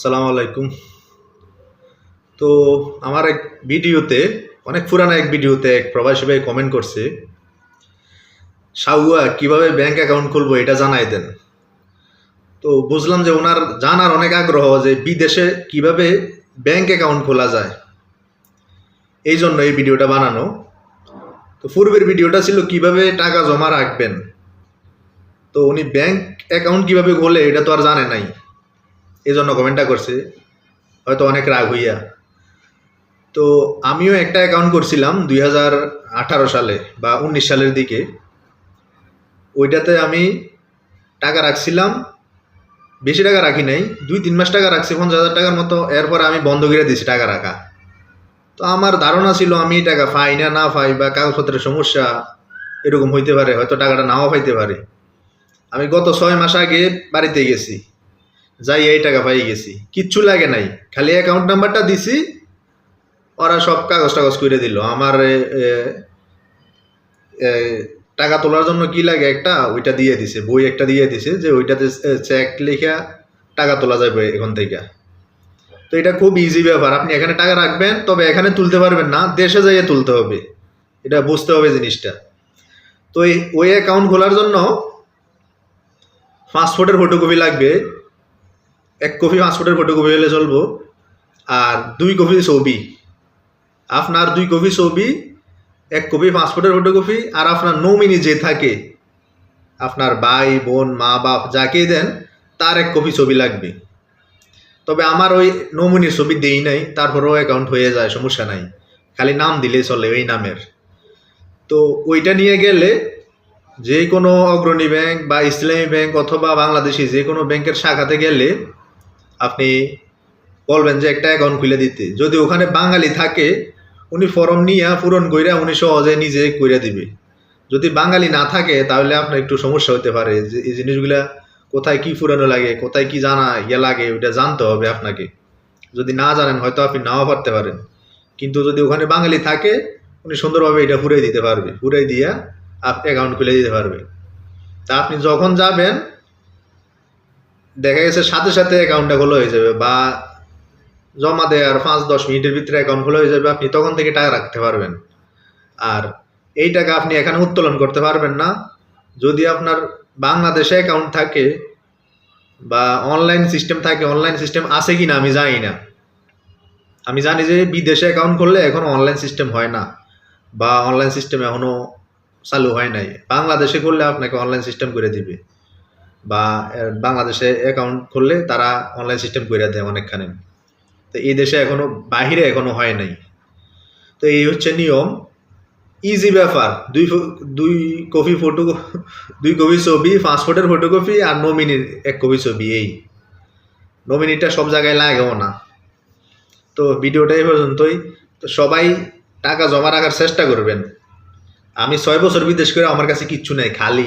সালাম আলাইকুম। তো আমার এক ভিডিওতে, অনেক পুরানো এক ভিডিওতে এক প্রবাসী ভাই কমেন্ট করছে সাউয়া কীভাবে ব্যাংক অ্যাকাউন্ট খুলবো এটা জানাই দেন। তো বুঝলাম যে ওনার জানার অনেক আগ্রহ যে বিদেশে কীভাবে ব্যাংক অ্যাকাউন্ট খোলা যায়। এই জন্য এই ভিডিওটা বানানো। তো পূর্বের ভিডিওটা ছিল কীভাবে টাকা জমা রাখবেন। তো উনি ব্যাংক অ্যাকাউন্ট কীভাবে খোলে এটা তো আর জানে নাই। এই জন্য কমেন্টটা করছে, হয়তো অনেক রাগ হইয়া। তো আমিও একটা অ্যাকাউন্ট করছিলাম দুই হাজার আঠারো সালে বা উনিশ সালের দিকে। ওইটাতে আমি টাকা রাখছিলাম, বেশি টাকা রাখি নাই, দুই তিন মাস টাকা রাখছি, পঞ্চাশ হাজার টাকার মতো। এরপর আমি বন্ধ করে দিয়েছি টাকা রাখা। তো আমার ধারণা ছিল আমি টাকা পাই না না পাই বা কাগজপত্রের সমস্যা এরকম হইতে পারে, হয়তো টাকাটা নাও পাইতে পারে। আমি গত ছয় মাস আগে বাড়িতে গেছি। যাই, এই টাকা পাই গেছি। কিচ্ছু লাগে নাই। খালি অ্যাকাউন্ট নাম্বারটা দিছি। ওরা সব কাগজ টাগজ করে দিল। আমার টাকা তোলার জন্য কি লাগে একটা, ওইটা দিয়ে দিছে। বই একটা দিয়ে দিছে যে ওইটাতে চেক লেখা টাকা তোলা যাবে এখান থেকে। তো এটা খুব ইজি ব্যাপার। আপনি এখানে টাকা রাখবেন, তবে এখানে তুলতে পারবেন না। দেশে যাইয়ে তুলতে হবে। এটা বুঝতে হবে জিনিসটা। তো ওই অ্যাকাউন্ট খোলার জন্য পাসপোর্টের ফটোকপি লাগবে। এক কপি পাসপোর্টের ফটোকপি হলে চলবো। আর দুই কপি ছবি। আপনার দুই কপি ছবি, এক কপি পাসপোর্টের ফটোকপি আর আপনার নমিনি যে থাকে, আপনার ভাই, বোন, মা, বাপ যাকেই দেন, তার এক কপি ছবি লাগবে। তবে আমার ওই নমিনির ছবি দেই নাই, তারপরেও অ্যাকাউন্ট হয়ে যায়, সমস্যা নাই। খালি নাম দিলেই চলে ওই নামের। তো ওইটা নিয়ে গেলে যে কোনো অগ্রণী ব্যাংক বা ইসলামী ব্যাংক অথবা বাংলাদেশি যে কোনো ব্যাংকের শাখাতে গেলে আপনি বলবেন যে একটা অ্যাকাউন্ট খুলে দিতে। যদি ওখানে বাঙালি থাকে, উনি ফর্ম নিয়ে পূরণ কইরা উনি সহজে নিজে কইরা দিবে। যদি বাঙালি না থাকে, তাহলে আপনার একটু সমস্যা হতে পারে যে এই জিনিসগুলা কোথায় কি ফুরানো লাগে, কোথায় কি জানা ইয়ে লাগে, ওইটা জানতে হবে আপনাকে। যদি না জানেন, হয়তো আপনি নাও পারতে পারেন। কিন্তু যদি ওখানে বাঙালি থাকে, উনি সুন্দরভাবে এটা ফুরাই দিতে পারবে। ফুরাই দিয়া আপনি অ্যাকাউন্ট খুলে দিতে পারবে। তা আপনি যখন যাবেন দেখা গেছে সাথে সাথে অ্যাকাউন্টটা খোলা হয়ে যাবে বা জমা দেওয়ার পাঁচ, দশ মিনিটের ভিতরে অ্যাকাউন্ট খোলা হয়ে যাবে, আপনি তখন থেকে টাকা রাখতে পারবেন। আর এই টাকা আপনি এখানে উত্তোলন করতে পারবেন না। যদি আপনার বাংলাদেশে অ্যাকাউন্ট থাকে বা অনলাইন সিস্টেম থাকে অনলাইন সিস্টেম আছে কি না আমি জানি না। আমি জানি যে বিদেশে অ্যাকাউন্ট করলে এখন অনলাইন সিস্টেম হয় না বা অনলাইন সিস্টেম এখনও চালু হয় নাই। বাংলাদেশে করলে আপনাকে অনলাইন সিস্টেম করে দিবে। বা বাংলাদেশে অ্যাকাউন্ট খুললে তারা অনলাইন সিস্টেম করে দেয় অনেকখানে। তো এই দেশে এখনও, বাহিরে এখনও হয় নাই। তো এই হচ্ছে নিয়ম। ইজি ব্যাপার। দুই দুই কপি ফটো দুই কপি ছবি পাসপোর্টের ফটোকপি আর নমিনির এক কপি ছবি, এই। নমিনিটা সব জায়গায় লাগেও না। তো ভিডিওটা এই পর্যন্তই। তো সবাই টাকা জমা রাখার চেষ্টা করবেন। আমি ছয় বছর বিদেশ করে আমার কাছে কিচ্ছু নেই, খালি।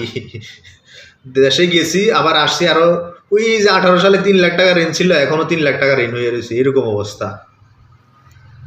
দেশে গেছি, আবার আসছি আরও, ওই যে আঠারো সালে তিন লাখ টাকা ঋণ ছিল, এখনও তিন লাখ টাকা ঋণ হয়ে রয়েছে, এরকম অবস্থা।